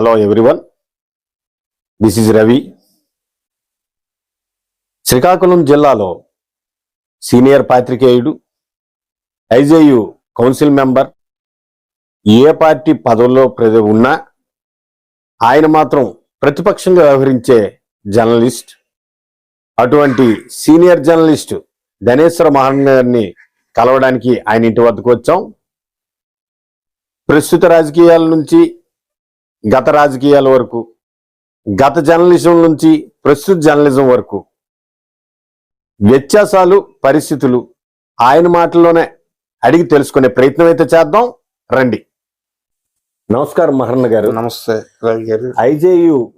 Hello everyone this is Ravi Srikakulam జిల్లాలో senior పాత్రికేయుడు IJU council member ఏ party పదవుల్లో ప్రజ ఉన్నా ఆయన మాత్రం ప్రతిపక్షంగా వ్యవహరించే జర్నలిస్ట్. అటువంటి సీనియర్ జర్నలిస్ట్ ధనేశ్వర మహన్ గారిని కలవడానికి ఆయన ఇంటి వద్దకు వచ్చాం. ప్రస్తుత రాజకీయాల నుంచి గత రాజకీయాల వరకు గత జర్నలిజం నుంచి ప్రస్తుత జర్నలిజం వరకు వ్యత్యాసాలు పరిస్థితులు ఆయన మాటల్లోనే అడిగి తెలుసుకునే ప్రయత్నం అయితే చేద్దాం. రండి. నమస్కారం మహర్ణ గారు. నమస్తే రవి గారు. ఐజేయు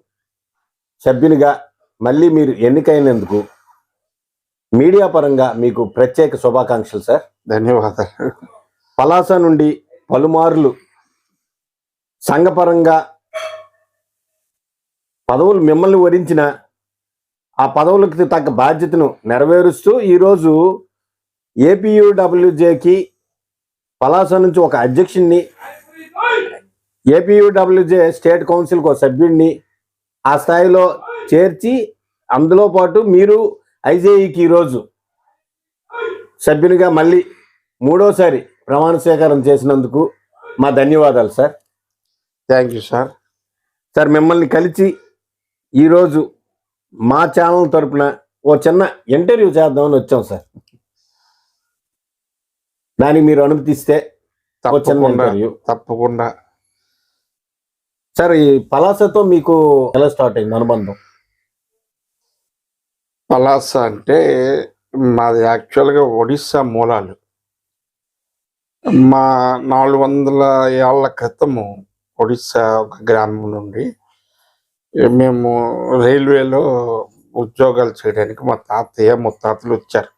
సభ్యునిగా మళ్ళీ మీరు ఎన్నికైనందుకు మీడియా పరంగా మీకు ప్రత్యేక శుభాకాంక్షలు సార్. ధన్యవాదాలు. పలాస నుండి పలుమార్లు సంఘపరంగా పదవులు మిమ్మల్ని వరించిన ఆ పదవులకు తగ్గ బాధ్యతను నెరవేరుస్తూ ఈరోజు ఏపీయూడబ్ల్యూజేకి పలాస నుంచి ఒక అధ్యక్షుడిని ఏపీయూడబ్ల్యూజే స్టేట్ కౌన్సిల్కి ఒక సభ్యుడిని ఆ స్థాయిలో చేర్చి అందులో పాటు మీరు ఐజేఈకి ఈరోజు సభ్యునిగా మళ్ళీ మూడోసారి ప్రమాణ స్వీకారం చేసినందుకు మా ధన్యవాదాలు sir. Thank you sir. Sir మిమ్మల్ని కలిసి ఈరోజు మా ఛానల్ తరపున ఓ చిన్న ఇంటర్వ్యూ చేద్దామని వచ్చాం సార్. దానికి మీరు అనుమతిస్తే తప్పకుండా తప్పకుండా. సార్ ఈ పలాసతో మీకు ఎలా స్టార్ట్ అయింది అనుబంధం? పలాస అంటే మాది యాక్చువల్గా ఒడిస్సా మూలాలు. మా నాలుగు వందల ఏళ్ళ క్రితము ఒడిస్సా ఒక గ్రామం నుండి మేము రైల్వేలో ఉద్యోగాలు చేయడానికి మా తాతయ్య ముత్తాతలు వచ్చారు.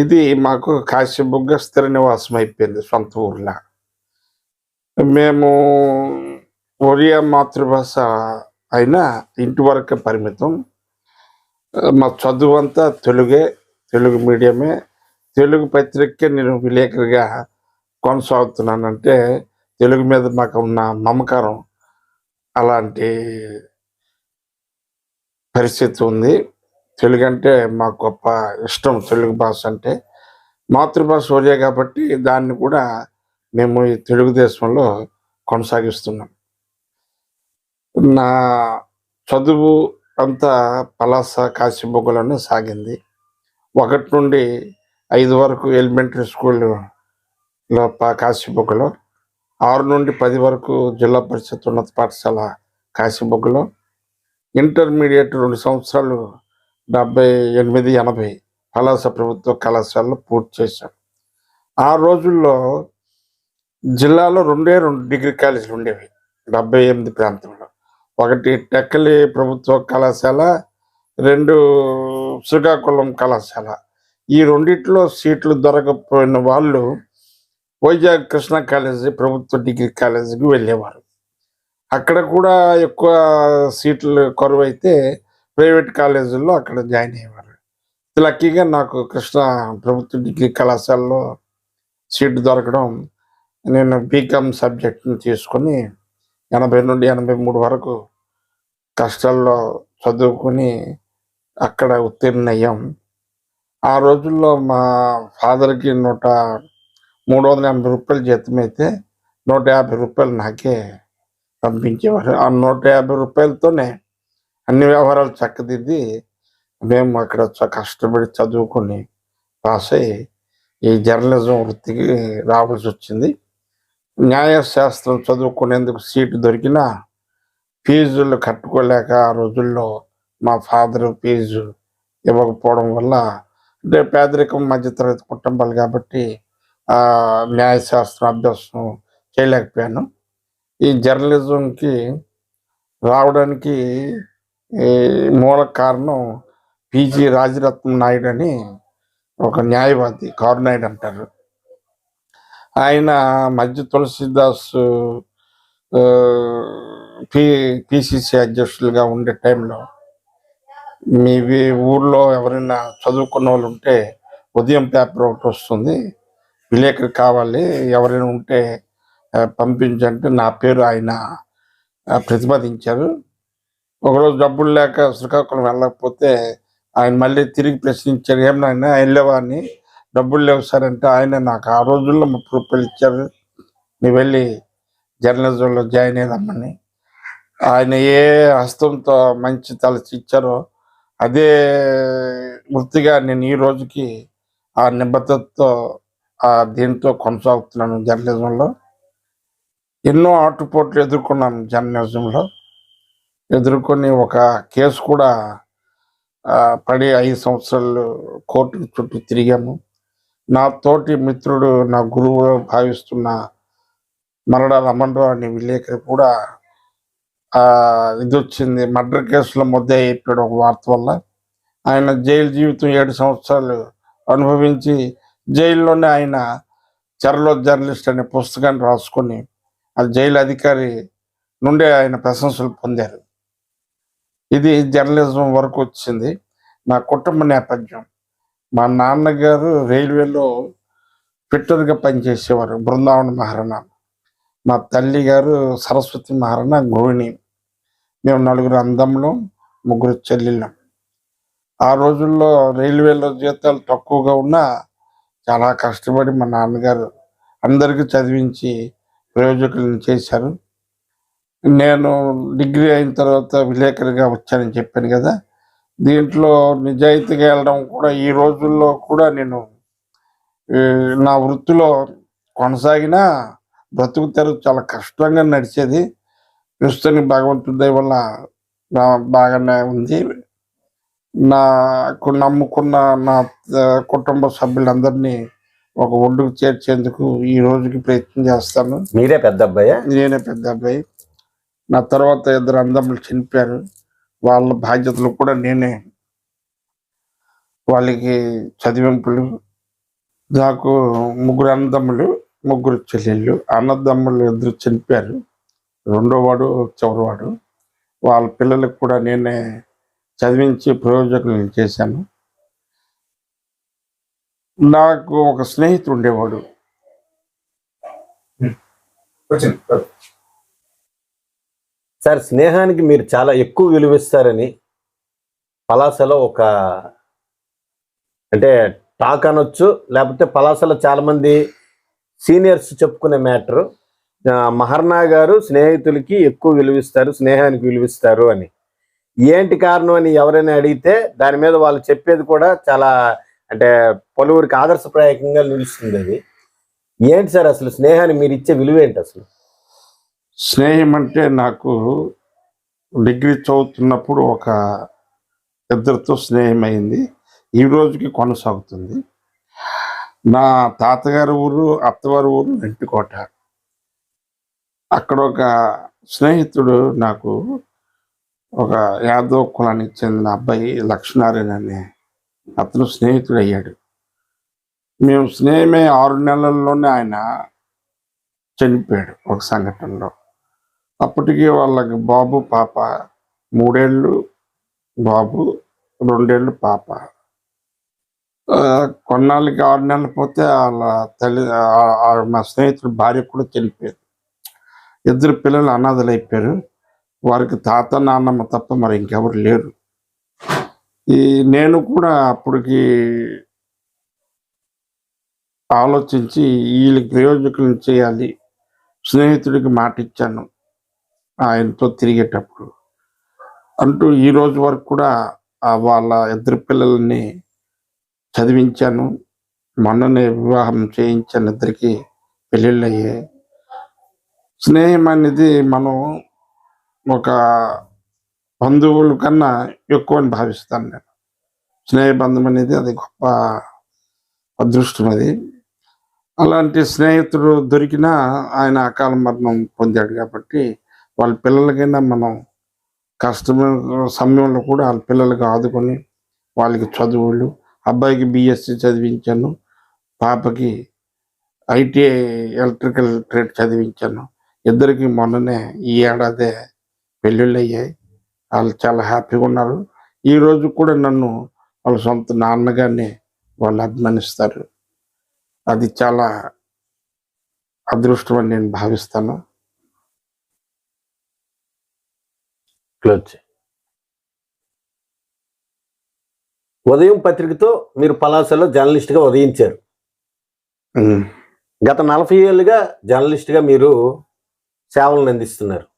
ఇది మాకు కాశీబుగ్గ స్థిర నివాసం అయిపోయింది సొంత ఊర్లో. మేము ఒరియా మాతృభాష అయినా ఇంటి వరకే పరిమితం. మా చదువు అంతా తెలుగే తెలుగు మీడియమే. తెలుగు పత్రిక నేను విలేకరిగా కొనసాగుతున్నానంటే తెలుగు మీద మాకు ఉన్న మమకారం అలాంటి పరిస్థితి ఉంది. తెలుగు అంటే మాకు గొప్ప ఇష్టం తెలుగు భాష అంటే. మాతృభాష ఒరియా కాబట్టి దాన్ని కూడా మేము ఈ తెలుగుదేశంలో కొనసాగిస్తున్నాం. నా చదువు అంతా పలాస కాశీబొగ్గలోనే సాగింది. ఒకటి నుండి ఐదు వరకు ఎలిమెంటరీ స్కూల్లో ప- కాశీబొగ్గలో ఆరు నుండి పది వరకు జిల్లా పరిషత్ ఉన్నత పాఠశాల కాశీబొగ్గులో. ఇంటర్మీడియట్ రెండు సంవత్సరాలు డెబ్బై ఎనిమిది ఎనభై పలాస ప్రభుత్వ కళాశాలలో పూర్తి చేశాను ఆ రోజుల్లో జిల్లాలో రెండే రెండు డిగ్రీ కాలేజీలు ఉండేవి డెబ్బై ఎనిమిది ప్రాంతంలో. ఒకటి టెక్కలి ప్రభుత్వ కళాశాల రెండు శ్రీకాకుళం కళాశాల. ఈ రెండిట్లో సీట్లు దొరకపోయిన వాళ్ళు వైజాగ్ కృష్ణ కాలేజీ ప్రభుత్వ డిగ్రీ కాలేజీకి వెళ్ళేవారు. అక్కడ కూడా ఎక్కువ సీట్లు కరువైతే ప్రైవేట్ కాలేజీల్లో అక్కడ జాయిన్ అయ్యేవారు. లక్కీగా నాకు కృష్ణ ప్రభుత్వ డిగ్రీ కళాశాలలో సీట్ దొరకడం నేను బీకామ్ సబ్జెక్ట్ని తీసుకొని ఎనభై నుండి ఎనభై మూడు వరకు కష్టాల్లో చదువుకొని అక్కడ ఉత్తీర్ణయ్యాం ఆ రోజుల్లో మా ఫాదర్కి నూట మూడు వందల ఎనభై రూపాయలు జీతం అయితే నూట యాభై రూపాయలు నాకే పంపించేవారు. ఆ నూట యాభై రూపాయలతోనే అన్ని వ్యవహారాలు చక్కదిద్ది మేము అక్కడ చ- కష్టపడి చదువుకొని పాస్ అయ్యి ఈ జర్నలిజం వృత్తికి రావాల్సి వచ్చింది న్యాయశాస్త్రం చదువుకునేందుకు సీటు దొరికినా ఫీజులు కట్టుకోలేక ఆ రోజుల్లో మా ఫాదర్ ఫీజు ఇవ్వకపోవడం వల్ల అంటే పేదరికం మధ్యతరగతి కుటుంబాలు కాబట్టి న్యాయశాస్త్రం అభ్యాసం చేయలేకపోయాను. ఈ జర్నలిజంకి రావడానికి మూల కారణం పీజీ రాజరత్నం నాయుడు అని ఒక న్యాయవాది కారునాయుడు అంటారు. ఆయన మధ్య తులసిదాస్ ఆ, పి పిసిసి అధ్యక్షులుగా ఉండే టైంలో మీ ఊర్లో ఎవరైనా చదువుకున్న వాళ్ళు ఉంటే ఉదయం పేపర్ ఒకటి వస్తుంది. విలేకరు కావాలి ఎవరైనా ఉంటే పంపించంటే నా పేరు ఆయన ప్రతిపాదించారు. ఒకరోజు డబ్బులు లేక శ్రీకాకుళం వెళ్ళకపోతే ఆయన మళ్ళీ తిరిగి ప్రశ్నించారు ఏం నాయన వెళ్ళేవా అని? డబ్బులు లేవు సార్ అంటే ఆయన నాకు ఆ రోజుల్లో ముప్పై రూపాయలు ఇచ్చారు. నువ్వు వెళ్ళి జర్నలిజంలో జాయిన్ అయ్యామని ఆయన ఏ హస్తంతో మంచి తలచి ఇచ్చారో అదే వృత్తిగా నేను ఈ రోజుకి ఆ నిబద్ధతతో దీంతో కొనసాగుతున్నాను జర్నలిజంలో. ఎన్నో ఆటుపోట్లు ఎదుర్కొన్నాను జర్నలిజంలో. ఎదుర్కొని ఒక కేసు కూడా పడి ఐదు సంవత్సరాలు కోర్టు చుట్టూ తిరిగాము. నా తోటి మిత్రుడు నా గురువు భావిస్తున్న మరడా రమణరావు అనే విలేకరి కూడా ఇది వచ్చింది మర్డర్ కేసులో ముద్ద అయిపోయాడు ఒక వార్త వల్ల. ఆయన జైలు జీవితం ఏడు సంవత్సరాలు అనుభవించి జైల్లోనే ఆయన చెరలో జర్నలిస్ట్ అనే పుస్తకాన్ని రాసుకొని ఆ జైలు అధికారి నుండి ఆయన ప్రశంసలు పొందారు. ఇది జర్నలిజం వరకు వచ్చింది. నా కుటుంబ నేపథ్యం. మా నాన్నగారు రైల్వేలో ఫిట్టర్గా పనిచేసేవారు. బృందావన మహారాణ. మా తల్లి గారు సరస్వతి మహారాణ గృహిణి. మేము నలుగురు అందంలో ముగ్గురు చెల్లెళ్ళం. ఆ రోజుల్లో రైల్వేలో జీతాలు తక్కువగా ఉన్నా చాలా కష్టపడి మా నాన్నగారు అందరికీ చదివించి ప్రయోజకులను చేశారు. నేను డిగ్రీ అయిన తర్వాత విలేకరిగా వచ్చానని చెప్పాను కదా. దీంట్లో నిజాయితీగా వెళ్ళడం కూడా ఈ రోజుల్లో కూడా నేను నా వృత్తిలో కొనసాగిన బ్రతుకు తెరువు చాలా కష్టంగా నడిచేది. ప్రస్తుతానికి భగవంతుడి వల్ల బాగానే ఉంది. నాకు నమ్ముకున్న నా కుటుంబ సభ్యులందరినీ ఒక ఒడ్డుకు చేర్చేందుకు ఈ రోజుకి ప్రయత్నం చేస్తాను. మీరే పెద్ద అబ్బాయా? నేనే పెద్ద అబ్బాయి. నా తర్వాత ఇద్దరు అందములు చనిపోయారు. వాళ్ళ బాధ్యతలు కూడా నేనే. వాళ్ళకి చదివింపులు నాకు ముగ్గురు అన్నదమ్ములు ముగ్గురు చెల్లెళ్ళు. అన్నదమ్ములు ఇద్దరు చనిపోయారు. రెండో వాడు చివరివాడు వాళ్ళ పిల్లలకు కూడా నేనే చదివించి ప్రయోజకులను చేశాను. నాకు ఒక స్నేహితుడు ఉండేవాడు. సార్ స్నేహానికి మీరు చాలా ఎక్కువ విలువిస్తారని పలాసలో ఒక అంటే టాక్ అనొచ్చు లేకపోతే పలాసలో చాలా మంది సీనియర్స్ చెప్పుకునే మ్యాటర్. మహర్నా గారు స్నేహితులకి ఎక్కువ విలువిస్తారు స్నేహానికి విలువిస్తారు అని. ఏంటి కారణం అని ఎవరైనా అడిగితే దాని మీద వాళ్ళు చెప్పేది కూడా చాలా అంటే పలువురికి ఆదర్శప్రాయకంగా నిలుస్తుంది అది. ఏంటి సార్ అసలు స్నేహాన్ని మీరు ఇచ్చే విలువ ఏంటి అసలు? స్నేహం అంటే నాకు డిగ్రీ చదువుతున్నప్పుడు ఒక ఇద్దరితో స్నేహం అయింది ఈ రోజుకి కొనసాగుతుంది. నా తాతగారి ఊరు అత్తవారి ఊరు వెంటికోట అక్కడ ఒక స్నేహితుడు నాకు ఒక యాదవ్ కులానికి చెందిన అబ్బాయి లక్ష్మీనారాయణ అనే అతను స్నేహితుడు అయ్యాడు మేము స్నేహమే ఆరు నెలల్లోనే ఆయన చనిపోయాడు ఒక సంఘటనలో. అప్పటికి వాళ్ళకి బాబు పాప మూడేళ్ళు బాబు రెండేళ్ళు పాప. కొన్నాళ్ళకి ఆరు నెలలు పోతే వాళ్ళ తల్లి మా స్నేహితుడు భార్య కూడా చనిపోయారు ఇద్దరు పిల్లలు అనాథలు అయిపోయారు వారికి తాత నాన్నమ్మ తప్ప మరి ఇంకెవరు లేరు. ఈ నేను కూడా అప్పటికి ఆలోచించి వీళ్ళకి ప్రయోజకులను చేయాలి స్నేహితుడికి మాట ఇచ్చాను ఆయనతో తిరిగేటప్పుడు. అంటూ ఈ రోజు వరకు కూడా వాళ్ళ ఇద్దరు పిల్లల్ని చదివించాను. మొన్ననే వివాహం చేయించాను ఇద్దరికి పెళ్ళిళ్ళు అయ్యాయి స్నేహం అనేది మనం ఒక బంధువుల కన్నా ఎక్కువ అని భావిస్తాను నేను. స్నేహబంధం అనేది అది గొప్ప అదృష్టం అది. అలాంటి స్నేహితుడు దొరికినా ఆయన అకాల మరణం పొందాడు కాబట్టి వాళ్ళ పిల్లలకైనా మనం కష్టమైన సమయంలో కూడా వాళ్ళ పిల్లలకి ఆదుకొని వాళ్ళకి చదువులు అబ్బాయికి బిఎస్సీ చదివించాను పాపకి ఐటీఐ ఎలక్ట్రికల్ ట్రేడ్ చదివించాను. ఇద్దరికి మొన్ననే ఈ ఏడాదే పెళ్ళిళ్ళు అయ్యాయి వాళ్ళు చాలా హ్యాపీగా ఉన్నారు. ఈ రోజు కూడా నన్ను వాళ్ళ సొంత నాన్నగారిని వాళ్ళు అభిమానిస్తారు. అది చాలా అదృష్టం అని నేను భావిస్తాను. క్లోజ్. ఉదయం పత్రికతో మీరు పలాసలో జర్నలిస్ట్గా ఉదయించారు. గత నలభై ఏళ్ళుగా జర్నలిస్ట్గా మీరు సేవలను అందిస్తున్నారు.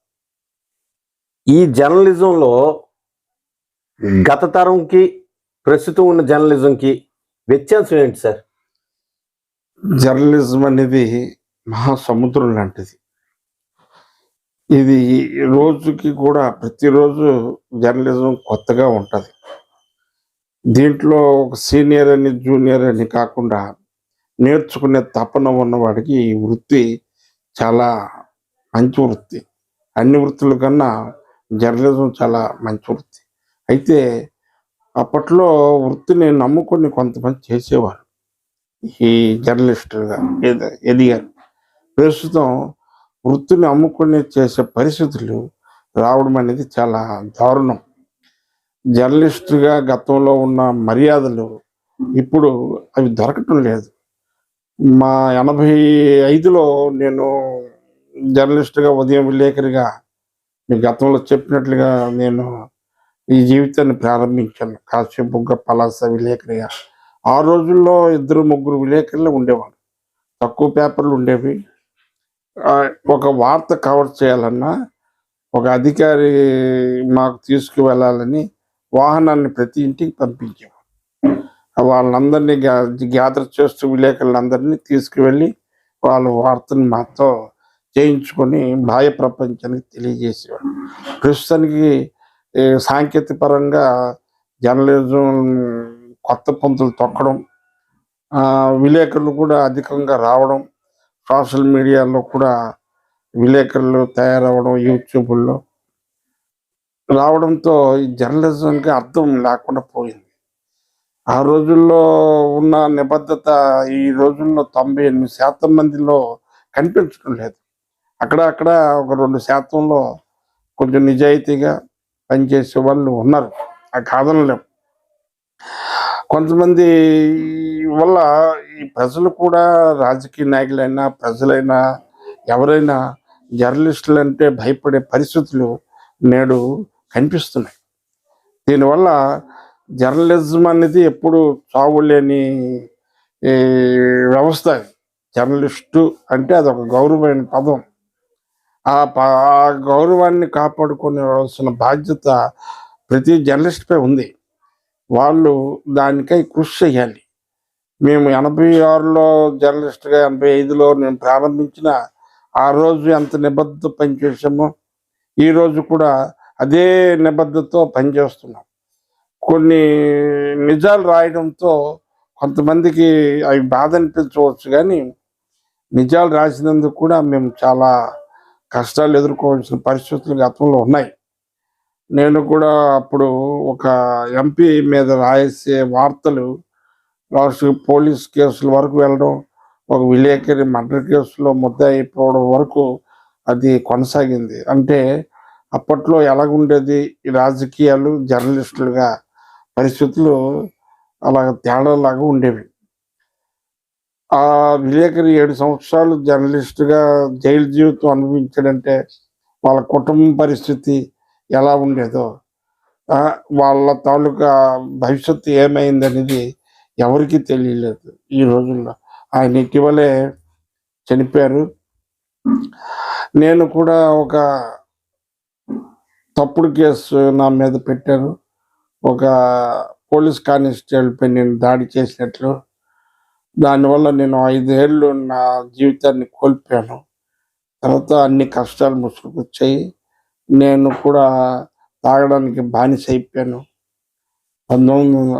ఈ జర్నలిజంలో గత తరంకి ప్రస్తుతం ఉన్న జర్నలిజంకి వ్యత్యాసం ఏంటి సార్? జర్నలిజం అనేది మహాసముద్రం లాంటిది. ఇది రోజుకి కూడా ప్రతిరోజు జర్నలిజం కొత్తగా ఉంటుంది. దీంట్లో ఒక సీనియర్ అని జూనియర్ అని కాకుండా నేర్చుకునే తపన ఉన్నవాడికి ఈ వృత్తి చాలా మంచి వృత్తి. అన్ని వృత్తుల కన్నా జర్నలిజం చాలా మంచి వృత్తి. అయితే అప్పట్లో వృత్తిని నమ్ముకొని కొంతమంది చేసేవారు. ఈ జర్నలిస్టులుగా ఎదిగారు. ప్రస్తుతం వృత్తిని అమ్ముకొని చేసే పరిస్థితులు రావడం అనేది చాలా దారుణం. జర్నలిస్టుగా గతంలో ఉన్న మర్యాదలు ఇప్పుడు అవి దొరకటం లేదు. మా ఎనభై ఐదులో నేను జర్నలిస్టుగా ఉదయం విలేకరిగా మీ గతంలో చెప్పినట్లుగా నేను ఈ జీవితాన్ని ప్రారంభించాను. కాసేపుగా పలాస విలేకరిగా ఆ రోజుల్లో ఇద్దరు ముగ్గురు విలేకరులు ఉండేవారు. తక్కువ పేపర్లు ఉండేవి. ఒక వార్త కవర్ చేయాలన్నా ఒక అధికారి మాకు తీసుకువెళ్ళాలని వాహనాన్ని ప్రతి ఇంటికి పంపించేవారు. వాళ్ళందరినీ గ్యాదర్ చేస్తూ విలేకరులందరినీ తీసుకువెళ్ళి వాళ్ళ వార్తను మాతో చేయించుకొని బాహ్య ప్రపంచానికి తెలియజేసేవాడు. ప్రస్తుతానికి సాంకేతిక పరంగా జర్నలిజం కొత్త పంతులు తొక్కడం విలేకరులు కూడా అధికంగా రావడం సోషల్ మీడియాలో కూడా విలేకరులు తయారవడం యూట్యూబ్లో రావడంతో ఈ జర్నలిజంకి అర్థం లేకుండా పోయింది. ఆ రోజుల్లో ఉన్న నిబద్ధత ఈ రోజుల్లో తొంభై ఎనిమిది శాతం మందిలో కనిపించడం లేదు. అక్కడ అక్కడ ఒక రెండు శాతంలో కొంచెం నిజాయితీగా పనిచేసే వాళ్ళు ఉన్నారు. ఆ కాదనలేం. కొంతమంది వల్ల ఈ ప్రజలు కూడా రాజకీయ నాయకులైనా ప్రజలైనా ఎవరైనా జర్నలిస్టులు అంటే భయపడే పరిస్థితులు నేడు కనిపిస్తున్నాయి. దీనివల్ల జర్నలిజం అనేది ఎప్పుడు చావులేని వ్యవస్థ జర్నలిస్టు అంటే అది ఒక గౌరవమైన పదం. ఆ ఆ గౌరవాన్ని కాపాడుకోవాల్సిన బాధ్యత ప్రతి జర్నలిస్ట్పై ఉంది. వాళ్ళు దానికై కృషి చేయాలి. మేము ఎనభై ఆరులో జర్నలిస్ట్గా ఎనభై ఐదులో నేను ప్రారంభించిన ఆ రోజు ఎంత నిబద్ధత పనిచేసామో ఈ రోజు కూడా అదే నిబద్ధతతో పనిచేస్తున్నాం. కొన్ని నిజాలు రాయడంతో కొంతమందికి అవి బాధ అనిపించవచ్చు కానీ నిజాలు రాసినందుకు కూడా మేము చాలా కష్టాలు ఎదుర్కోవాల్సిన పరిస్థితులు గతంలో ఉన్నాయి. నేను కూడా అప్పుడు ఒక ఎంపీ మీద రాసే వార్తలు లాస్ట్ పోలీస్ కేసుల వరకు వెళ్ళడం ఒక విలేకరి మర్డర్ కేసులో ముద్ద అయిపోవడం వరకు అది కొనసాగింది. అంటే అప్పట్లో ఎలాగుండేది? రాజకీయాలు జర్నలిస్టులుగా పరిస్థితులు అలా తేడాలాగా ఉండేవి. ఆ విలేకరి ఏడు సంవత్సరాలు జర్నలిస్టుగా జైలు జీవితం అనుభవించాడంటే వాళ్ళ కుటుంబ పరిస్థితి ఎలా ఉండేదో వాళ్ళ తాలూకా భవిష్యత్తు ఏమైంది అనేది ఎవరికీ తెలియలేదు ఈ రోజుల్లో. ఆయన ఇటీవలే చనిపోయారు. నేను కూడా ఒక తప్పుడు కేసు నా మీద పెట్టారు ఒక పోలీస్ కానిస్టేబుల్పై నేను దాడి చేసినట్లు దానివల్ల నేను ఐదేళ్ళు నా జీవితాన్ని కోల్పోయాను. తర్వాత అన్ని కష్టాలు ముసుగుకొచ్చాయి. నేను కూడా తాగడానికి బానిస అయిపోయాను. పంతొమ్మిది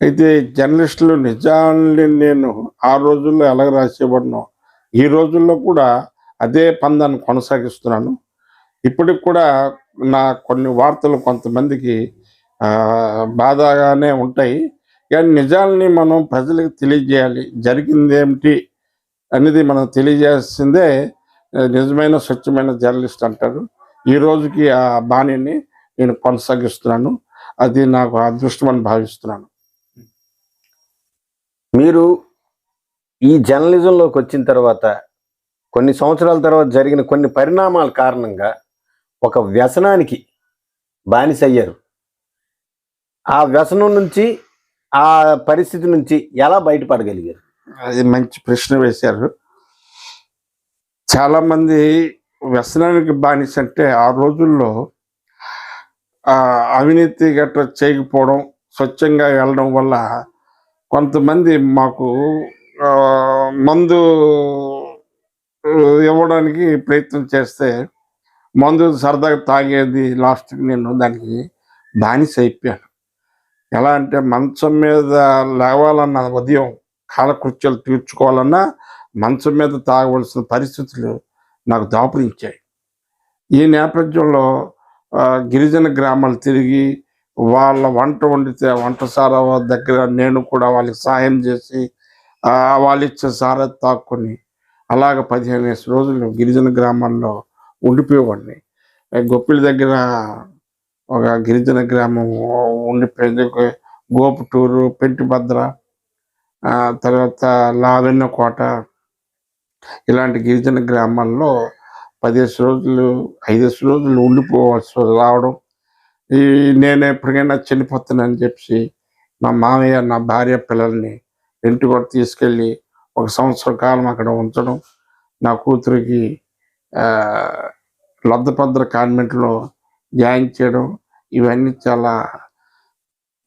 అయితే జర్నలిస్టులు నిజాన్ని నేను ఆ రోజుల్లో ఎలా రాసేవాడినో ఈ రోజుల్లో కూడా అదే పందాన్ని కొనసాగిస్తున్నాను. ఇప్పటికి కూడా నా కొన్ని వార్తలు కొంతమందికి బాధగానే ఉంటాయి. కానీ నిజాలని మనం ప్రజలకు తెలియజేయాలి. జరిగిందేమిటి అనేది మనం తెలియజేసిందే నిజమైన స్వచ్ఛమైన జర్నలిస్ట్ అంటారు ఈ రోజుకి ఆ బాణిని నేను కొనసాగిస్తున్నాను. అది నాకు అదృష్టం అని భావిస్తున్నాను. మీరు ఈ జర్నలిజంలోకి వచ్చిన తర్వాత కొన్ని సంవత్సరాల తర్వాత జరిగిన కొన్ని పరిణామాల కారణంగా ఒక వ్యసనానికి బానిస అయ్యారు ఆ వ్యసనం నుంచి ఆ పరిస్థితి నుంచి ఎలా బయటపడగలిగారు? అది మంచి ప్రశ్న వేశారు. చాలా మంది వ్యసనానికి బానిస అంటే ఆ రోజుల్లో అవినీతి గట్రా చేయకపోవడం స్వచ్ఛంగా వెళ్ళడం వల్ల కొంతమంది మాకు మందు ఇవ్వడానికి ప్రయత్నం చేస్తే మందు సరదాగా తాగేది లాస్ట్కి నేను దానికి బానిస అయిపోయాను. ఎలా అంటే మంచం మీద లేవాలన్న ఉదయం కాలకృత్యాలు తీర్చుకోవాలన్నా మంచం మీద తాగవలసిన పరిస్థితులు నాకు దాపురించాయి. ఈ నేపథ్యంలో గిరిజన గ్రామాలు తిరిగి వాళ్ళ వంట వండితే వంటసార దగ్గర నేను కూడా వాళ్ళకి సహాయం చేసి ఆ, వాళ్ళు ఇచ్చే సారా తాక్కుని అలాగ పదిహేను రోజులు గిరిజన గ్రామాల్లో ఉండిపోయేవాడిని. గొప్పిల దగ్గర ఒక గిరిజన గ్రామం ఉండిపోయింది గోపుటూరు పెంటిభద్ర తర్వాత తర్వాత లావెన్నకోట ఇలాంటి గిరిజన గ్రామాల్లో పదిహేను రోజులు ఐదేసి రోజులు ఉండిపోవాల్సి రావడం. ఈ నేను ఎప్పటికైనా చనిపోతానని చెప్పి మా మామయ్య నా భార్య పిల్లల్ని ఇంటి కూడా తీసుకెళ్ళి ఒక సంవత్సర కాలం అక్కడ ఉంచడం. నా కూతురికి లద్దపద్ర కాన్వెంట్లో జాయిన్ చేయడం ఇవన్నీ చాలా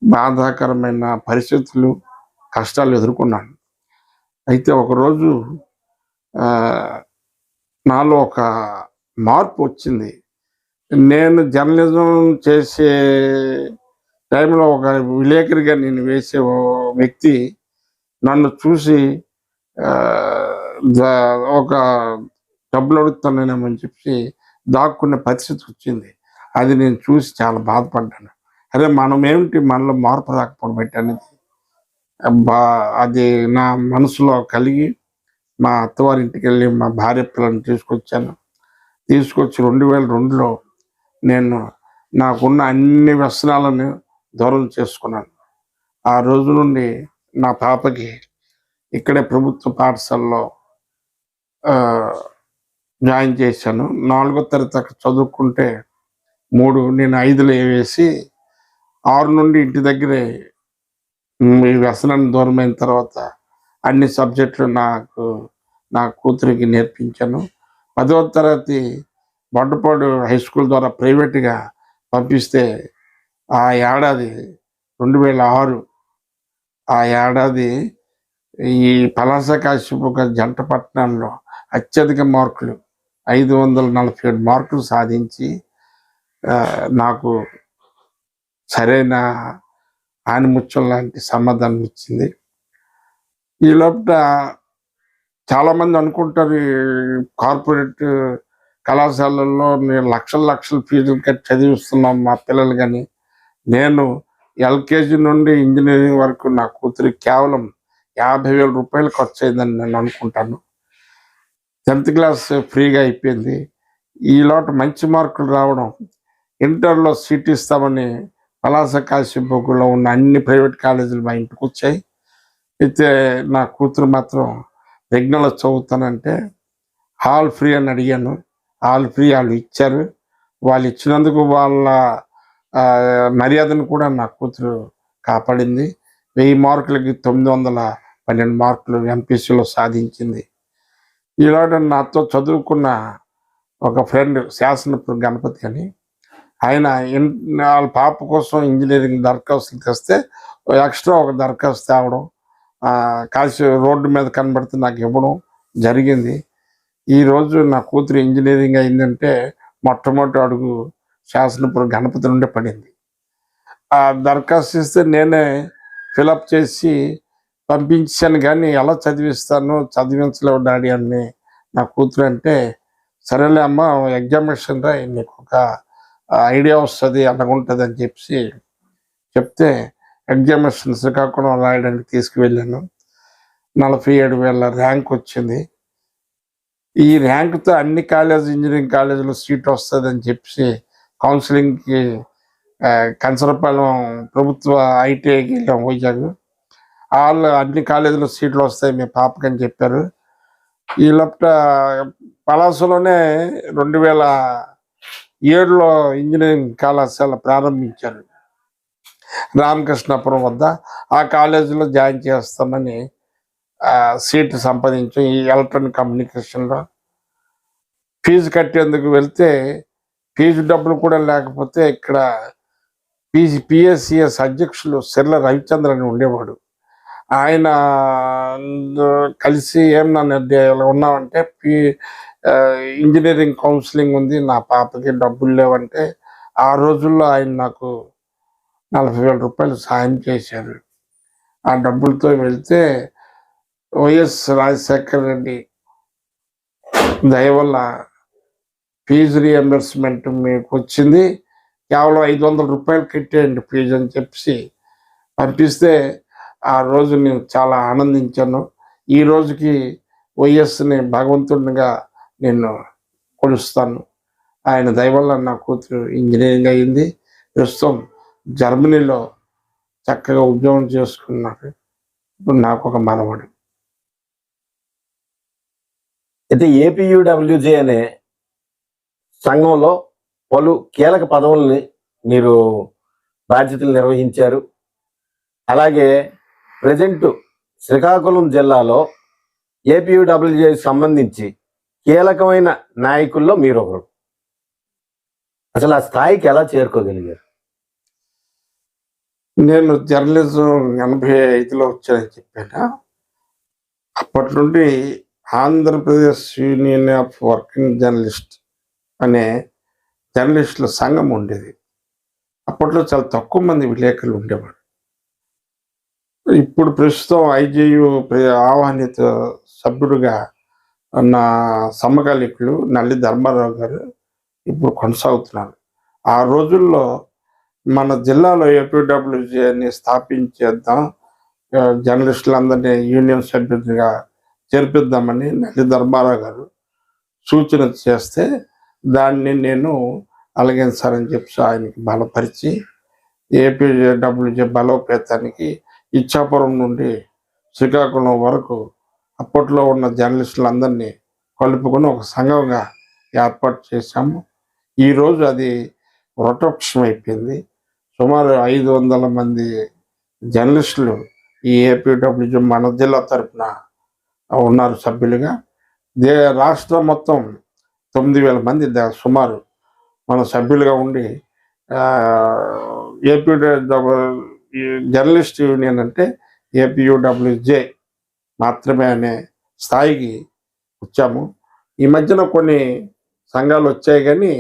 బాధాకరమైన పరిస్థితులు కష్టాలు ఎదుర్కొన్నాను. అయితే ఒకరోజు నాలో ఒక మార్పు వచ్చింది. నేను జర్నలిజం చేసే టైంలో ఒక విలేకరిగా నేను వేసే ఓ వ్యక్తి నన్ను చూసి ఒక డబ్బులు అడుగుతానేమని చెప్పి దాక్కునే పరిస్థితి వచ్చింది. అది నేను చూసి చాలా బాధపడ్డాను. అరే మనం ఏమిటి మనలో మార్పు రాకపోవడం ఏంటి అనేది? బా అది నా మనసులో కలిగి మా అత్తవారింటికి వెళ్ళి మా భార్య పిల్లల్ని తీసుకొచ్చాను. తీసుకొచ్చి రెండు వేల రెండులో నేను నాకున్న అన్ని వ్యసనాలను దూరం చేసుకున్నాను. ఆ రోజు నుండి నా పాపకి ఇక్కడే ప్రభుత్వ పాఠశాలలో జాయిన్ చేశాను. నాలుగో తరగతి అక్కడ చదువుకుంటే మూడు నేను ఐదులో వేసి ఆరు నుండి ఇంటి దగ్గరే ఈ వ్యసనాన్ని దూరమైన తర్వాత అన్ని సబ్జెక్టులు నాకు నా కూతురికి నేర్పించాను. పదవ తరగతి బొడ్డపాడు హై స్కూల్ ద్వారా ప్రైవేట్గా పంపిస్తే ఆ ఏడాది రెండు వేల ఆరు ఆ ఏడాది ఈ పలాస కాశ్యపు జంట పట్టణంలో అత్యధిక మార్కులు ఐదు వందల నలభై ఏడు మార్కులు సాధించి నాకు సరైన ఆనిముత్యం లాంటి సమాధానం ఇచ్చింది ఈ లోపల చాలామంది అనుకుంటారు కార్పొరేట్ కళాశాలల్లో నేను లక్షల లక్షల ఫీజులు కట్టి చదివిస్తున్నాం మా పిల్లలు కానీ. నేను ఎల్కేజీ నుండి ఇంజనీరింగ్ వరకు నా కూతురికి కేవలం యాభై వేల రూపాయలు ఖర్చు అయిందని నేను అనుకుంటాను. టెన్త్ క్లాస్ ఫ్రీగా అయిపోయింది. ఈ లోట మంచి మార్కులు రావడం ఇంటర్లో సీట్ ఇస్తామని పలాస కాశీపోకుల్లో ఉన్న అన్ని ప్రైవేట్ కాలేజీలు మా ఇంటికి వచ్చాయి. అయితే నా కూతురు మాత్రం విఘ్నలో చదువుతానంటే హాల్ ఫ్రీ అని అడిగాను. హాల్ ఫ్రీ వాళ్ళు ఇచ్చారు. వాళ్ళు ఇచ్చినందుకు వాళ్ళ మర్యాదను కూడా నా కూతురు కాపాడింది. వెయ్యి మార్కులకి తొమ్మిది వందల పన్నెండు మార్కులు ఎంపీసీలో సాధించింది. ఈలోట నాతో చదువుకున్న ఒక ఫ్రెండ్ శాసనపురం గణపతి అని ఆయన వాళ్ళ పాప కోసం ఇంజనీరింగ్ దరఖాస్తులు తెస్తే ఎక్స్ట్రా ఒక దరఖాస్తు తేవడం కాశీ రోడ్డు మీద కనబడితే నాకు ఇవ్వడం జరిగింది. ఈరోజు నా కూతురు ఇంజనీరింగ్ అయిందంటే మొట్టమొదటి అడుగు శాసనపురం గణపతి నుండే పడింది. ఆ దరఖాస్తు ఇస్తే నేనే ఫిలప్ చేసి పంపించాను కానీ ఎలా చదివిస్తాను చదివించలేవు డాడీ అని నా కూతురు అంటే సరేలే అమ్మ ఎగ్జామినేషన్ రా నీకు ఒక ఐడియా వస్తుంది అలాగుంటుంది అని చెప్పి చెప్తే ఎగ్జామినేషన్ శ్రీకాకుళం రాయడానికి తీసుకువెళ్ళాను. నలభై ఏడు వేల ర్యాంక్ వచ్చింది. ఈ ర్యాంకుతో అన్ని కాలేజ్ ఇంజనీరింగ్ కాలేజీలో సీట్ వస్తుంది అని చెప్పి కౌన్సిలింగ్కి కంచరపాలెం ప్రభుత్వ ఐటీఐకి వెళ్ళాం వైజాగ్. వాళ్ళు అన్ని కాలేజీలో సీట్లు వస్తాయి మీ పాపకి చెప్పారు. ఈ లోపల పలాసలోనే రెండు వేల ఏడులో ఇంజనీరింగ్ కళాశాల ప్రారంభించారు. రామకృష్ణాపురం వద్ద ఆ కాలేజీలో జాయిన్ చేస్తామని సీట్ సీటు సంపాదించాం ఈ ఎలక్ట్రానిక్ కమ్యూనికేషన్లో ఫీజు కట్టేందుకు వెళ్తే ఫీజు డబ్బులు కూడా లేకపోతే ఇక్కడ పీజీ పిఎస్సిఎస్ అధ్యక్షులు సిర్ల రవిచంద్ర అని ఉండేవాడు. ఆయన కలిసి ఏం నన్ను ఇలా ఉన్నామంటే పి ఇంజనీరింగ్ కౌన్సిలింగ్ ఉంది నా పాపకి డబ్బులు లేవంటే ఆ రోజుల్లో ఆయన నాకు నలభై వేల రూపాయలు సాయం చేశారు. ఆ డబ్బులతో వెళ్తే వైఎస్ రాజశేఖర్ రెడ్డి దయవల్ల ఫీజు రియంబర్స్మెంట్ మీకు వచ్చింది. కేవలం ఐదు వందల రూపాయలు కట్టేయండి ఫీజు అని చెప్పి పంపిస్తే ఆ రోజు నేను చాలా ఆనందించాను. ఈ రోజుకి వైఎస్ని భగవంతుడిగా నేను కొలుస్తాను. ఆయన దయవల్ల నా కూతురు ఇంజనీరింగ్ అయింది ప్రస్తుతం జర్మనీలో చక్కగా ఉద్యోగం చేసుకున్నాడు. ఇప్పుడు నాకు ఒక మనవడు. అయితే ఏపీయూడబ్ల్యూజే అనే సంఘంలో పలు కీలక పదవుల్ని మీరు బాధ్యతలు నిర్వహించారు. అలాగే ప్రజెంట్ శ్రీకాకుళం జిల్లాలో ఏపీయూడబ్ల్యూజేకి సంబంధించి కీలకమైన నాయకుల్లో మీరు ఒకరు అసలు ఆ స్థాయికి ఎలా చేరుకోగలిగారు? నేను జర్నలిజం ఎనభై ఐదులో వచ్చానని చెప్పాను? అప్పటి నుండి Andhra Pradesh union of working journalist అనే జర్నలిస్టుల సంఘం ఉండేది. అప్పట్లో చాలా తక్కువ మంది విలేకరులు ఉండేవాడు ఇప్పుడు ప్రస్తుతం ఐజేయు ఆహ్వానిత సభ్యుడిగా నా సమకాలికులు నల్లి ధర్మారావు గారు ఇప్పుడు కొనసాగుతున్నారు. ఆ రోజుల్లో మన జిల్లాలో ఏపీడబ్ల్యూజీని స్థాపించేద్దాం జర్నలిస్టులందరినీ యూనియన్ సభ్యులుగా చేర్పిద్దామని నల్లి ధర్మారావు గారు సూచన చేస్తే దాన్ని నేను అలాగే అని చెప్పి ఆయనకి బలపరిచి ఏపీడబ్ల్యూజీ బలోపేతానికి ఇచ్చాపురం నుండి శ్రీకాకుళం వరకు అప్పట్లో ఉన్న జర్నలిస్టులందరినీ కలుపుకొని ఒక సంఘంగా ఏర్పాటు చేశాము. ఈరోజు అది వృటవృక్షం అయిపోయింది సుమారు ఐదు వందల మంది జర్నలిస్టులు ఈ ఏపీడబ్ల్యూజీ మన జిల్లా తరపున ఉన్నారు సభ్యులుగా. దే రాష్ట్రం మొత్తం తొమ్మిది వేల మంది సుమారు మన సభ్యులుగా ఉండి ఏపీ జర్నలిస్ట్ యూనియన్ అంటే ఏపీయూడబ్ల్యూజే మాత్రమే అనే స్థాయికి వచ్చాము. ఈ మధ్యన కొన్ని సంఘాలు వచ్చాయి కానీ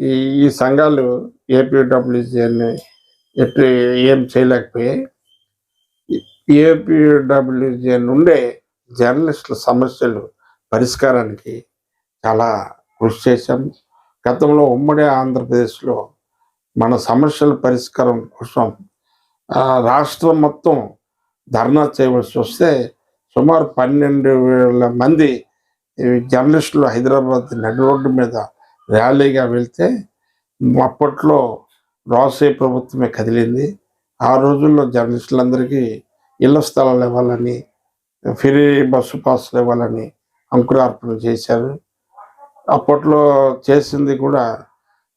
ఈ ఈ సంఘాలు ఏపీడబ్ల్యూజీని ఎట్టి ఏం చేయలేకపోయాయి. ఏపీడబ్ల్యూజీ నుండే జర్నలిస్టుల సమస్యలు పరిష్కారానికి చాలా కృషి చేశాము గతంలో ఉమ్మడి ఆంధ్రప్రదేశ్లో మన సమస్యల పరిష్కారం కోసం ఆ, రాష్ట్రం మొత్తం ధర్నా చేయవలసి వస్తే సుమారు పన్నెండు వేల మంది జర్నలిస్టులు హైదరాబాద్ నడి రోడ్డు మీద ర్యాలీగా వెళ్తే అప్పట్లో రాసే ప్రభుత్వమే కదిలింది. ఆ రోజుల్లో జర్నలిస్టులందరికీ ఇళ్ళ స్థలాలు ఇవ్వాలని ఫ్రీ బస్సు పాసులు ఇవ్వాలని అంకురార్పణ చేశారు. అప్పట్లో చేసింది కూడా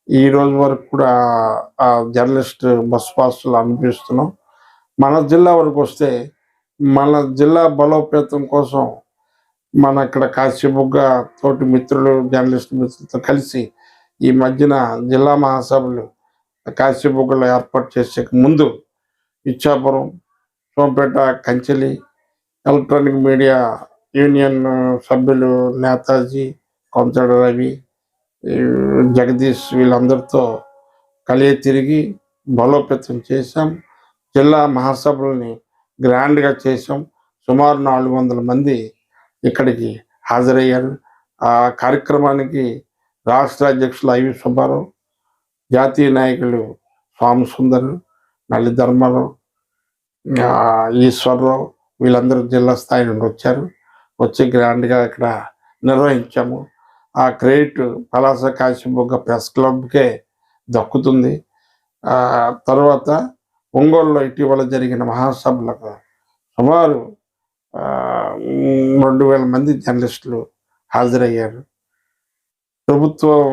ఈ రోజు వరకు కూడా ఆ జర్నలిస్ట్ బస్ పాసులు అనిపిస్తున్నాం మన జిల్లా వరకు వస్తే మన జిల్లా బలోపేతం కోసం మన ఇక్కడ కాశీబుగ్గ తోటి మిత్రులు జర్నలిస్ట్ మిత్రులతో కలిసి ఈ మధ్యన జిల్లా మహాసభలు కాశీబుగ్గలో ఏర్పాటు చేసే ముందు Ichchapuram Sompeta Kancheli electronic media union సభ్యులు నేతాజీ కొంతడ రవి జగదీష్ వీళ్ళందరితో కలిగి తిరిగి బలోపేతం చేశాం. జిల్లా మహాసభలని గ్రాండ్గా చేసాం సుమారు నాలుగు వందల మంది ఇక్కడికి హాజరయ్యారు. ఆ కార్యక్రమానికి రాష్ట్ర అధ్యక్షులు ఐవి సుబ్బారావు జాతీయ నాయకులు స్వామి సుందర్ నల్లి ధర్మారావు ఈశ్వరరావు వీళ్ళందరూ జిల్లా స్థాయి నుండి వచ్చారు. వచ్చి గ్రాండ్గా ఇక్కడ నిర్వహించాము. ఆ క్రెడిట్ పలాస కాశీబొగ్గ ప్రెస్ క్లబ్కే దక్కుతుంది. తర్వాత ఒంగోలులో ఇటీవల జరిగిన మహాసభలకు సుమారు రెండు వేల మంది జర్నలిస్టులు హాజరయ్యారు. ప్రభుత్వం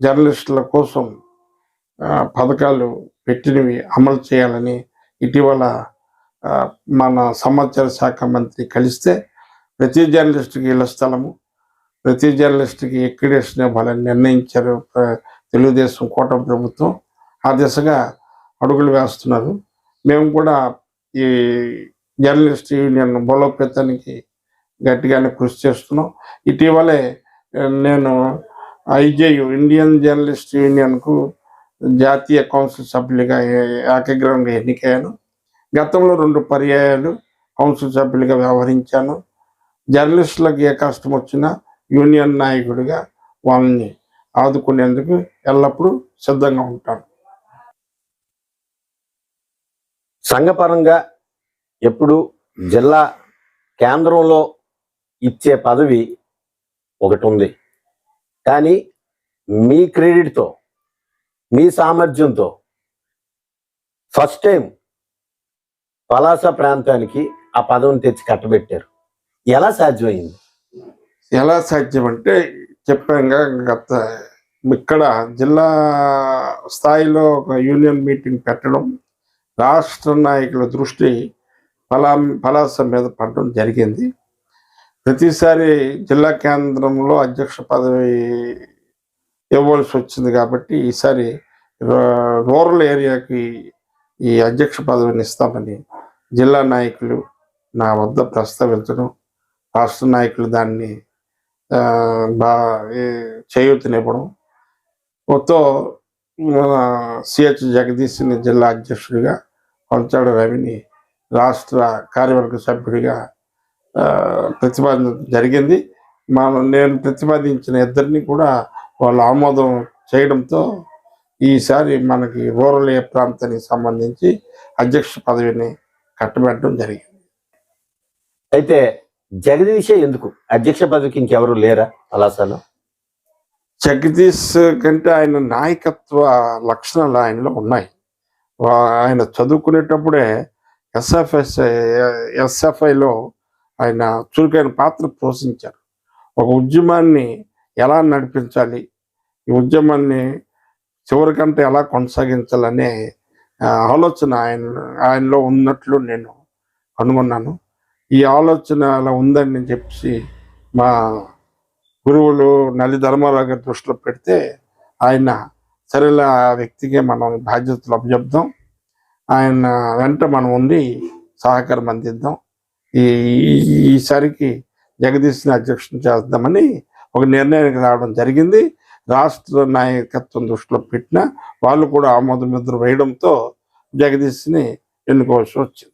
జర్నలిస్టుల కోసం పథకాలు పెట్టినవి అమలు చేయాలని ఇటీవల మన సమాచార శాఖ మంత్రి కలిస్తే ప్రతి జర్నలిస్టుకి ఇళ్ళ స్థలము ప్రతి జర్నలిస్టుకి ఎక్రిడేషన్ వాళ్ళని నిర్ణయించారు తెలుగుదేశం కోట ప్రభుత్వం. ఆ దిశగా అడుగులు వేస్తున్నారు. మేము కూడా ఈ జర్నలిస్ట్ యూనియన్ బలోపేతానికి గట్టిగానే కృషి చేస్తున్నాం. ఇటీవలే నేను ఐజేయు ఇండియన్ జర్నలిస్ట్ యూనియన్కు జాతీయ కౌన్సిల్ సభ్యులుగా ఏకగ్రహంగా ఎన్నికయ్యాను. గతంలో రెండు పర్యాయాలు కౌన్సిల్ సభ్యులుగా వ్యవహరించాను. జర్నలిస్టులకు ఏ కష్టం వచ్చినా యూనియన్ నాయకుడిగా వాళ్ళని ఆదుకునేందుకు ఎల్లప్పుడూ సిద్ధంగా ఉంటాను. సంఘపరంగా ఎప్పుడు జిల్లా కేంద్రంలో ఇచ్చే పదవి ఒకటి ఉంది కానీ మీ క్రెడిట్తో మీ సామర్థ్యంతో ఫస్ట్ టైం పలాస ప్రాంతానికి ఆ పదవిని తెచ్చి కట్టబెట్టారు. ఎలా సాధ్యమైంది? ఎలా సాధ్యం అంటే చెప్పాంగా గత ఇక్కడ జిల్లా స్థాయిలో ఒక యూనియన్ మీటింగ్ పెట్టడం రాష్ట్ర నాయకుల దృష్టి పలా పలాస మీద పడడం జరిగింది. ప్రతిసారి జిల్లా కేంద్రంలో అధ్యక్ష పదవి ఇవ్వాల్సి వచ్చింది కాబట్టి ఈసారి రూరల్ ఏరియాకి ఈ అధ్యక్ష పదవిని ఇస్తామని జిల్లా నాయకులు నా వద్ద ప్రస్తావించడం రాష్ట్ర నాయకులు దాన్ని బా ఏ- చేయూతనివ్వడం. మొత్తం సిహెచ్ జగదీశ్ని జిల్లా అధ్యక్షుడిగా కొంచాడు రవిని రాష్ట్ర కార్యవర్గ సభ్యుడిగా ప్రతిపాదన జరిగింది. మనం నేను ప్రతిపాదించిన ఇద్దరిని కూడా వాళ్ళు ఆమోదం చేయడంతో ఈసారి మనకి రూరల్ ఏ ప్రాంతానికి సంబంధించి అధ్యక్ష పదవిని కట్టబెట్టడం జరిగింది. అయితే జగదీశే ఎందుకు? అధ్యక్ష పదవికి ఇంకెవరు లేరా పలాసలో? జగదీష్ కంటే ఆయన నాయకత్వ లక్షణాలు ఆయనలో ఉన్నాయి. ఆయన చదువుకునేటప్పుడే ఎస్ఎఫ్ఎస్ ఎస్ఎఫ్ఐలో ఆయన చురుకైన పాత్ర పోషించారు. ఒక ఉద్యమాన్ని ఎలా నడిపించాలి? ఈ ఉద్యమాన్ని చివరికంటే ఎలా కొనసాగించాలనే ఆలోచన ఆయన ఆయనలో ఉన్నట్లు నేను కనుగొన్నాను. ఈ ఆలోచన అలా ఉందని చెప్పి మా గురువులు నల్లి ధర్మారావు గారి దృష్టిలో పెడితే ఆయన సరైన వ్యక్తికి మనం బాధ్యతలు అప్పచెప్దాం ఆయన వెంట మనం ఉండి సహకారం అందిద్దాం. ఈ ఈ- ఈసారికి జగదీశ్ని అధ్యక్షం చేద్దామని ఒక నిర్ణయానికి రావడం జరిగింది. రాష్ట్ర నాయకత్వం దృష్టిలో పెట్టిన వాళ్ళు కూడా ఆమోదం ముద్ర వేయడంతో జగదీశ్ని ఎన్నుకోవాల్సి వచ్చింది.